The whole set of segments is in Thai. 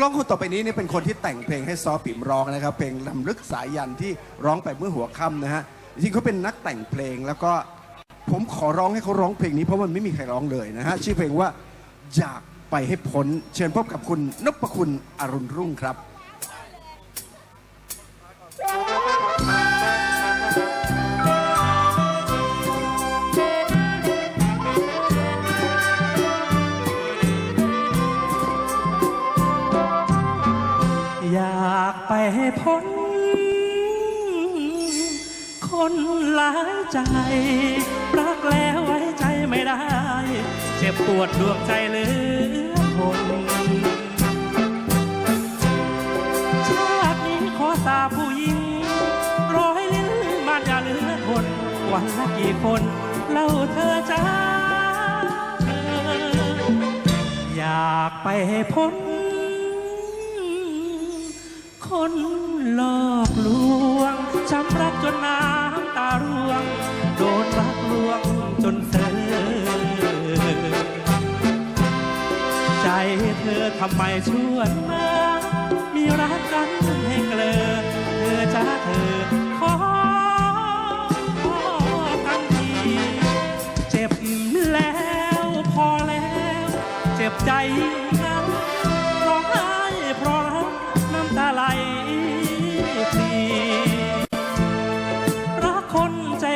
ร้องคนต่อไปนี้นี่เป็นคนที่แต่งเพลงให้ซอปิ่มร้องนะครับ เพลงลำลึกสายยันที่ร้องไปเมื่อหัวค่ำนะฮะจริงๆเขาเป็นนักแต่งเพลงแล้วก็ผมขอร้องให้เขาร้องเพลงนี้เพราะมันไม่มีใครร้องเลยนะฮะชื่อเพลงว่าอยากไปให้พ้น เชิญพบกับคุณนพคุณอรุณรุ่งครับ ไปให้พ้น คนหลายใจ รักแล้วไว้ใจไม่ได้ เจ็บปวดดวงใจเหลือทนชาตินี้ขอสาผู้หญิง ร้อยลิ้นมันอย่าเหลือทน วันละกี่คนเล่าเธอจ้าเธออยากไปให้พ้น คนหลอกลวงช้ำรักจนน้ำตาร่วง โดนรักลวงจนเธอใจเธอทำไมชวนมา มีรักกันให้เกลอ เธอจ้าเธอขอ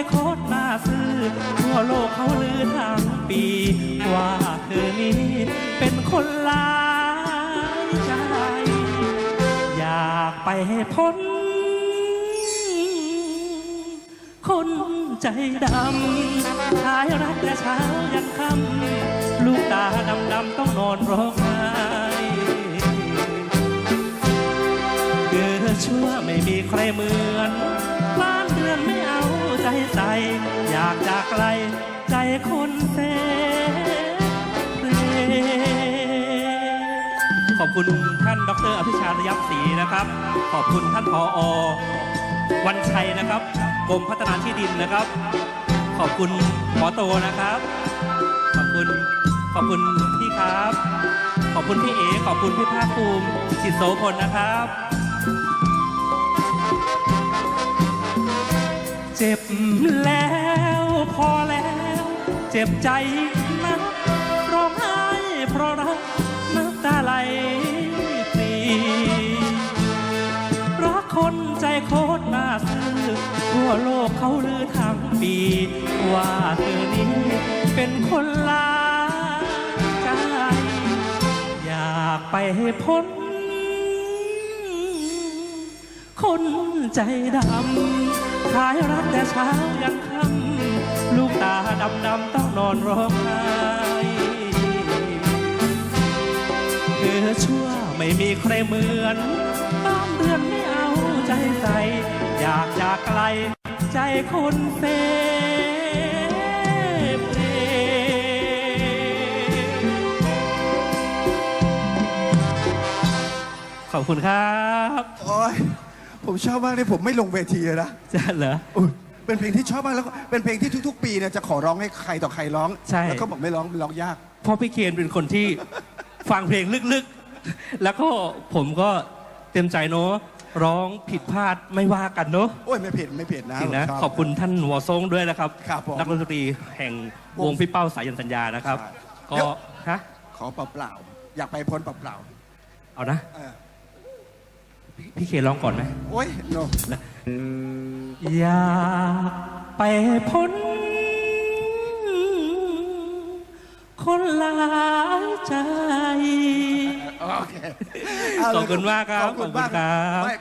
โคตรน่าซื่อทั่วโลกเขาลือทั้งปี ว่าเธอนี้เป็นคนลายใจ อยากไปให้พ้น คนใจดำชายรักแต่เช้ายันค่ำลูกตาดำดำต้องนอนร้องไห้เกิดชั่วไม่มีใครเหมือนบ้านเรือนไม่เอา ใจใส อยากจากไกล ใจคนเซ่ขอบคุณท่านดรอภิชาตยับศรีนะครับ ขอบคุณท่านผอวันชัยนะครับกรมพัฒนาที่ดินนะครับ ขอบคุณหมอโตนะครับ ขอบคุณขอบคุณพี่ครับ ขอบคุณพี่เอขอบคุณพี่ภาคภูมิจิตโสพลนะครับ เจ็บแล้วพอแล้ว เจ็บใจนะร้องไห้เพราะรักน้ำตาไหลพลีรักคนใจโคตรน่าซื่อทั่วโลกเขาลือทั้งปี ว่าเธอนี้เป็นคนลายใจ อยากไปให้พ้น คนใจดำขายรักแต่เช้ายันค่ำลูกตาดำดำต้องนอนร้องไห้เธอชั่วไม่มีใครเหมือนบ้านเรือนไม่เอาใจใส่อยากจากไกลใจคนเซเพลขอบคุณครับ โอ้ย ผมชอบมากเลยผมไม่ลงเวทีเลยนะจะเหรอ อุ๊ยเป็นเพลงที่ชอบมากแล้วก็เป็นเพลงที่ทุก ๆ ปีเนี่ยจะขอร้องให้ใครต่อใครร้อง ใช่ แล้วก็บอกไม่ร้องร้องยาก เพราะพี่เคนเป็นคนที่ ฟังเพลงลึกๆ แล้วก็ผมก็เต็มใจเนอะร้องผิดพลาดไม่ว่ากันเนอะโอ้ยไม่ผิดไม่ผิดนะจริงนะ ผมช ขอบคุณท่านวอซงด้วยนะครับ ครับผมนักดนตรีแห่งวงพี่เป้าสายันสัญญานะครับ ใช่ ก็เดี๋ยวฮะขอเปล่าๆอยากไปพ้นเปล่าเอานะ ๆเออ พี่พี่เคนร้องก่อนไหมโอ้ยโนอยากไปพ้น คนหลายใจ โอเคขอบคุณมากครับขอบคุณมากขอบคุณครับ ไม่